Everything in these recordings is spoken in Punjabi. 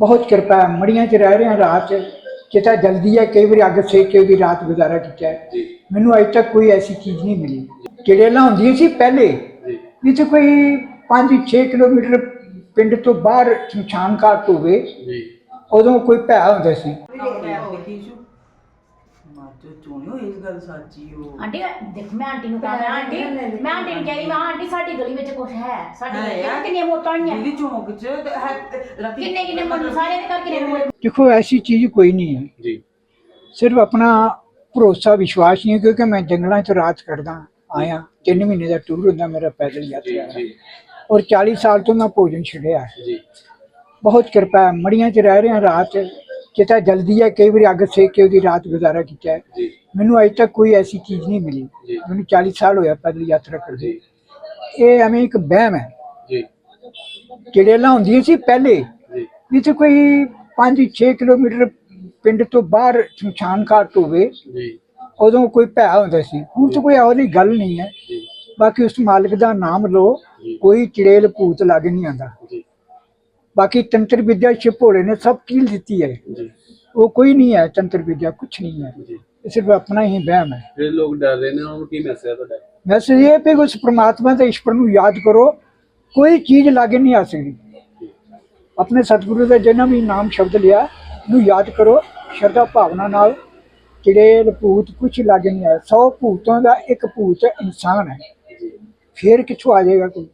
ਬਹੁਤ ਕਿਰਪਾ ਹੈ ਮੜੀਆਂ 'ਚ ਰਹਿ ਰਹੇ ਹਾਂ ਰਾਤ 'ਚ ਕਿਤਾ ਜਲਦੀ ਹੈ ਕਈ ਵਾਰੀ ਅੱਗ ਸੇਕ ਕੇ ਉਹਦੀ ਰਾਤ ਗੁਜ਼ਾਰਾ ਕੀਤਾ ਹੈ। ਜੀ। ਮੈਨੂੰ ਅਜੇ ਤੱਕ ਕੋਈ ਐਸੀ ਚੀਜ਼ ਨਹੀਂ ਮਿਲੀ। ਕਿਹੜੇਲਾਂ ਹੁੰਦੀਆਂ ਸੀ ਪਹਿਲੇ। ਜੀ। ਜਿੱਥੇ ਕੋਈ 5-6 ਕਿਲੋਮੀਟਰ ਪਿੰਡ ਤੋਂ ਬਾਹਰ ਸ਼ਮਸ਼ਾਨ ਘਾਟ ਹੋਵੇ ਜੀ। ਉਦੋਂ ਕੋਈ ਭੈ ਹੁੰਦਾ ਸੀ ਮਾਤੋ ਚੋਣਿਓ ਇਸ ਗੱਲ ਸੱਚੀ ਹੋ ਆਂਟੀ ਦੇਖ ਮੈਂ ਆਂਟੀ ਨੂੰ ਕਹਾਂ ਆਂਟੀ ਮੈਂ ਆਂਟੀ ਨੂੰ ਕਹੀ ਮੈਂ ਆਂਟੀ ਸਾਡੀ ਗਲੀ ਵਿੱਚ ਕੁਝ ਹੈ ਸਾਡੀ ਗਲੀ ਵਿੱਚ ਕਿੰਨੀਆਂ ਮੋਟਾਂ ਹੋਈਆਂ? ਦੀਦੀ ਚੌਂਕ ਚ ਤੇ ਹੈ- ਰਾਤੀ ਕਿੰਨੇ ਕਿੰਨੇ ਮੁੰਡੇ ਸਾਰੇ ਦੇ ਘਰ ਕਿੰਨੇ ਮੁੰਡੇ ਦੇਖੋ ਐਸੀ ਚੀਜ਼ ਕੋਈ ਨਹੀਂ ਹੈ। ਜੀ। ਸਿਰਫ ਆਪਣਾ ਭਰੋਸਾ ਵਿਸ਼ਵਾਸ ਨਹੀਂ ਕਿਉਂਕਿ ਮੈਂ ਜੰਗਲਾਂ 'ਚ ਰਾਤ ਕੱਢਦਾ ਆਇਆ। 3 ਮਹੀਨੇ ਦਾ ਟੂਰ ਹੁੰਦਾ ਮੇਰਾ ਪੈਦਲ ਯਾਤਰਾ ਜੀ। ਔਰ 40 ਸਾਲ ਤੋਂ ਮੈਂ ਭੋਜਨ ਛੱਡਿਆ ਜੀ। ਬਹੁਤ ਕਿਰਪਾ ਹੈ ਮੜੀਆਂ 'ਚ ਰਹਿ ਰਹੇ ਹਾਂ ਰਾਤ ਕਿਤਾ ਜਲਦੀ ਹੈ ਕਈ ਵਾਰੀ ਅੱਗ ਸੇਕ ਕੇ ਉਹਦੀ ਰਾਤ ਗੁਜ਼ਾਰਾ ਕੀਤਾ ਹੈ। ਮੈਨੂੰ ਅਜੇ ਤੱਕ ਕੋਈ ਐਸੀ ਚੀਜ਼ ਨਹੀਂ ਮਿਲੀ। ਮੈਨੂੰ 40 ਸਾਲ ਹੋਇਆ ਪੈਦਲ ਯਾਤਰਾ ਕਰਦੇ ਇਹ ਐਵੇਂ ਇੱਕ ਵਹਿਮ ਹੈ। ਜੀ। ਕਿਹੜੇਲਾਂ ਹੁੰਦੀਆਂ ਸੀ ਪਹਿਲੇ। ਜੀ। ਜਿੱਥੇ ਕੋਈ 5-6 ਕਿਲੋਮੀਟਰ ਪਿੰਡ ਤੋਂ ਬਾਹਰ ਸ਼ਮਸ਼ਾਨ ਘਾਟ ਹੋਵੇ ਜੀ। ਉਦੋਂ ਕੋਈ ਭੈ ਹੁੰਦਾ ਸੀ। ਹੁਣ ਤਾਂ ਕੋਈ ਇਹੋ ਜਿਹੀ ਗੱਲ ਨਹੀਂ ਹੈ। ਬਾਕੀ ਉਸ ਮਾਲਕ ਦਾ ਨਾਮ ਲਓ। ਕੋਈ ਚੜੇਲ ਭੂਤ ਲੱਗ ਨਹੀਂ ਆਂਦਾ ਬਾਕੀ ਤੰਤਰ ਵਿਦਿਆ ਛਪੋੜੇ ਨੇ ਸਭ ਕੀਲ ਦਿੱਤੀ ਹੈ। ਜੀ। ਉਹ ਕੋਈ ਨਹੀਂ ਹੈ ਤੰਤਰ ਵਿਦਿਆ ਕੁਛ ਨਹੀਂ ਹੈ। ਜੀ। ਇਹ ਸਿਰਫ ਆਪਣਾ ਹੀ ਵਹਿਮ ਹੈ। ਜਿਹੜੇ ਲੋਕ ਡਰ ਰਹੇ ਨੇ ਉਹਨਾਂ ਨੂੰ ਕੀ ਮੈਸੇਜ ਹੈ ਤੁਹਾਡਾ? ਮੈਸੇਜ ਇਹ ਹੈ ਕਿ ਉਸ ਪ੍ਰਮਾਤਮਾ ਦੇ ਈਸ਼ਵਰ ਨੂੰ ਯਾਦ ਕਰੋ ਕੋਈ ਚੀਜ਼ ਲਾਗੇ ਨਹੀਂ ਆ ਸਕਦੀ। ਆਪਣੇ ਸਤਿਗੁਰੂ ਦਾ ਜਿੰਨਾ ਵੀ ਨਾਮ ਸ਼ਬਦ ਲਿਆ ਨੂੰ ਯਾਦ ਕਰੋ ਸ਼ਰਧਾ ਭਾਵਨਾ ਨਾਲ ਚੜੇਲ ਭੂਤ ਕੁਛ ਲਾਗੇ ਨਹੀਂ ਆ 100 ਭੂਤਾਂ ਦਾ ਇੱਕ ਭੂਤ ਇਨਸਾਨ ਹੈ। ਫੇਰ ਕਿੱਥੋਂ ਆ ਜਾਏਗਾ ਕੋਈ?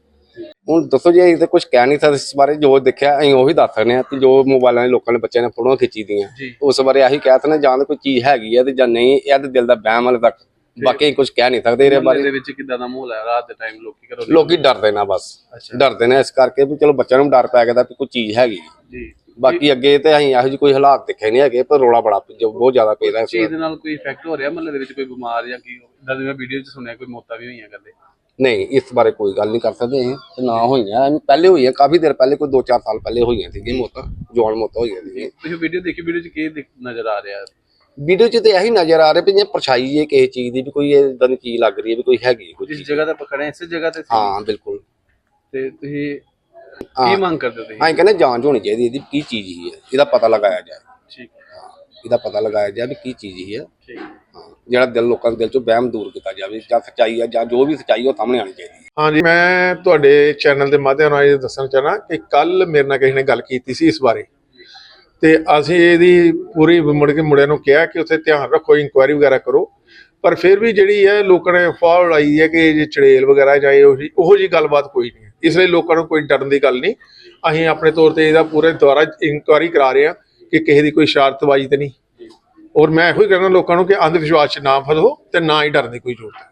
ਹੁਣ ਦੱਸੋ ਜੀ ਅਸੀਂ ਤਾਂ ਕੁਝ ਕਹਿ ਨਹੀਂ ਸਕਦੇ ਇਸ ਬਾਰੇ ਜੋ ਦੇਖਿਆ ਅਸੀਂ ਉਹੀ ਦੱਸ ਸਕਦੇ ਹਾਂ ਕਿ ਜੋ ਮੋਬਾਈਲਾਂ 'ਚ ਲੋਕਾਂ ਨੇ ਬੱਚਿਆਂ ਨੇ ਫੋਟੋਆਂ ਖਿੱਚੀ ਦੀਆਂ। ਉਸ ਬਾਰੇ ਆਹੀ ਕਹਿ ਸਕਦੇ ਜਾਂ ਕੋਈ ਚੀਜ਼ ਹੈਗੀ ਹੈ ਤੇ ਜਾਂ ਨਹੀਂ ਇਹ ਤਾਂ ਦਿਲ ਦਾ ਵਹਿਮ ਵਾਲੇ ਤੱਕ। ਬਾਕੀ ਕੁਝ ਕਹਿ ਨਹੀਂ ਸਕਦੇ ਇਹਦੇ ਦੇ ਬਾਰੇ ਵਿੱਚ ਕਿੱਦਾਂ ਦਾ ਮਾਹੌਲ ਹੈ? ਰਾਤ ਦੇ ਟਾਈਮ ਲੋਕੀ ਘਰੋਂ ਲੋਕੀ ਡਰਦੇ ਨਾ ਬਸ। ਡਰਦੇ ਨੇ ਇਸ ਕਰਕੇ ਵੀ ਚਲੋ ਬੱਚਿਆਂ ਨੂੰ ਡਰ ਪੈ ਗਿਆ ਤਾਂ ਕੋਈ ਚੀਜ਼ ਹੈਗੀ। ਜੀ। ਬਾਕੀ ਅੱਗੇ ਤੇ ਅਸੀਂ ਇਹੋ ਜਿਹੀ ਕੋਈ ਹਾਲਾਤ ਦੇਖੇ ਨਹੀਂ ਹੈਗੇ ਪਰ ਰੋਲਾ ਬੜਾ ਜੋ ਬਹੁਤ ਜ਼ਿਆਦਾ ਪੈ ਰਿਹਾ ਚੀਜ਼ ਇਸ ਦੇ ਨਾਲ ਕੋਈ ਇਫੈਕਟ ਹੋ ਰਿਹਾ ਮਹੱਲੇ ਦੇ ਵਿੱਚ ਕੋਈ ਬਿਮਾਰ ਜਾਂ ਕੀ ਇਦਾਂ ਦੀ ਮੈਂ ਵੀਡੀਓ 'ਚ ਸੁਣਿਆ ਕੋਈ ਮੌਤਾਂ ਵੀ ਹੋਈਆਂ ਕਰਦੇ। ਨਹੀਂ ਇਸ ਬਾਰੇ ਕੋਈ ਗੱਲ ਨਹੀਂ ਕਰ ਸਕਦੇ ਤੇ ਨਾ ਹੋਈਆਂ। ਪਹਿਲੇ ਹੋਈਆਂ ਕਾਫੀ ਦੇਰ ਪਹਿਲੇ ਕੋਈ 2-4 ਸਾਲ ਪਹਿਲੇ ਹੋਈਆਂ ਸੀਗੀਆਂ ਮੌਤਾਂ ਜਵਾਨ ਮੌਤਾਂ ਹੋਈਆਂ ਸੀਗੀਆਂ। ਤੁਸੀਂ ਵੀਡੀਓ ਦੇਖੀ ਵੀਡੀਓ 'ਚ ਕੀ ਨਜ਼ਰ ਆ ਰਿਹਾ? ਵੀਡੀਓ 'ਚ ਤੇ ਇਹੀ ਨਜ਼ਰ ਆ ਰਿਹਾ ਵੀ ਜੇ ਪਰਛਾਈ ਹੈ ਕਿਸੇ ਚੀਜ਼ ਦੀ ਵੀ ਕੋਈ ਇਦਾਂ ਦੀ ਚੀਜ਼ ਲੱਗ ਰਹੀ ਹੈ ਵੀ ਕੋਈ ਹੈਗੀ ਜਿਸ ਚੀਜ਼। ਜਗ੍ਹਾ ਤੇ ਪਕੜਿਆ ਇਸੇ ਜਗ੍ਹਾ ਤੇ ਸੀ? ਹਾਂ ਬਿਲਕੁਲ। ਤੇ ਤੁਸੀਂ ਕੀ ਮੰਗ ਕਰਦੇ ਤੁਸੀਂ? ਹਾਂ ਕਹਿੰਦੇ ਜਾਂਚ ਹੋਣੀ ਚਾਹੀਦੀ ਇਹਦੀ ਕੀ ਚੀਜ਼ ਹੀ ਹੈ ਇਹਦਾ ਪਤਾ ਲਗਾਇਆ ਜਾਏ। ਠੀਕ। ਇਹਦਾ ਪਤਾ ਲਗਾਇਆ ਜਾਏ ਵੀ ਕੀ ਚੀਜ਼ ਹੀ ਹੈ। ਠੀਕ। ਹਾਂ ਜਿਹੜਾ ਦਿਲ ਲੋਕਾਂ ਦੇ ਦਿਲ ਚੋਂ ਵਹਿਮ ਦੂਰ ਕੀਤਾ ਜਾਵੇ, ਜਾਂ ਸੱਚਾਈ ਹੈ ਜਾਂ ਜੋ ਵੀ ਸੱਚਾਈ ਉਹ ਸਾਹਮਣੇ ਆਣੀ ਚਾਹੀਦੀ ਹੈ ਹਾਂਜੀ, ਮੈਂ ਤੁਹਾਡੇ ਚੈਨਲ ਦੇ ਮਾਧਿਅਮ ਨਾਲ ਇਹ ਦੱਸਣਾ ਚਾਹਣਾ ਕਿ ਕੱਲ ਮੇਰੇ ਨਾਲ ਕਿਸੇ ਨੇ ਗੱਲ ਕੀਤੀ ਸੀ ਇਸ ਬਾਰੇ। ਤੇ ਅਸੀਂ ਇਹਦੀ ਪੂਰੀ ਮੁੜ ਕੇ ਮੁੰਡਿਆਂ ਨੂੰ ਕਿਹਾ ਕਿ ਉੱਥੇ ਧਿਆਨ ਰੱਖੋ ਇਨਕੁਆਇਰੀ ਵਗੈਰਾ ਕਰੋ। ਪਰ ਫਿਰ ਵੀ ਜਿਹੜੀ ਹੈ, ਲੋਕਾਂ ਨੇ ਅਫਵਾਹ ਉਡਾਈ ਹੈ ਕਿ ਜੇ ਚੜੇਲ ਵਗੈਰਾ ਜਾਂ ਇਹੋ ਜਿਹੀ, ਉਹੋ ਜੀ ਗੱਲਬਾਤ ਕੋਈ ਨਹੀਂ ਇਸ ਲਈ ਲੋਕਾਂ ਨੂੰ ਕੋਈ ਡਰਨ ਦੀ ਗੱਲ ਨਹੀਂ। ਅਸੀਂ ਆਪਣੇ ਤੌਰ ਤੇ ਇਹਦਾ ਪੂਰੇ ਦੁਆਰਾ ਇਨਕੁਆਇਰੀ ਕਰਾ ਰਹੇ ਹਾਂ ਕਿ ਕਿਸੇ ਦੀ ਕੋਈ ਸ਼ਰਾਰਤਬਾਜ਼ੀ ਤੇ ਨਹੀਂ। ਔਰ ਮੈਂ ਇਹੋ ਹੀ ਕਹਿਣਾ ਲੋਕਾਂ ਨੂੰ ਕਿ ਅੰਧ ਵਿਸ਼ਵਾਸ 'ਚ ਨਾ ਫਸੋ ਤੇ ਨਾ ਹੀ ਡਰਨ ਦੀ ਕੋਈ ਜ਼ਰੂਰਤ ਹੈ।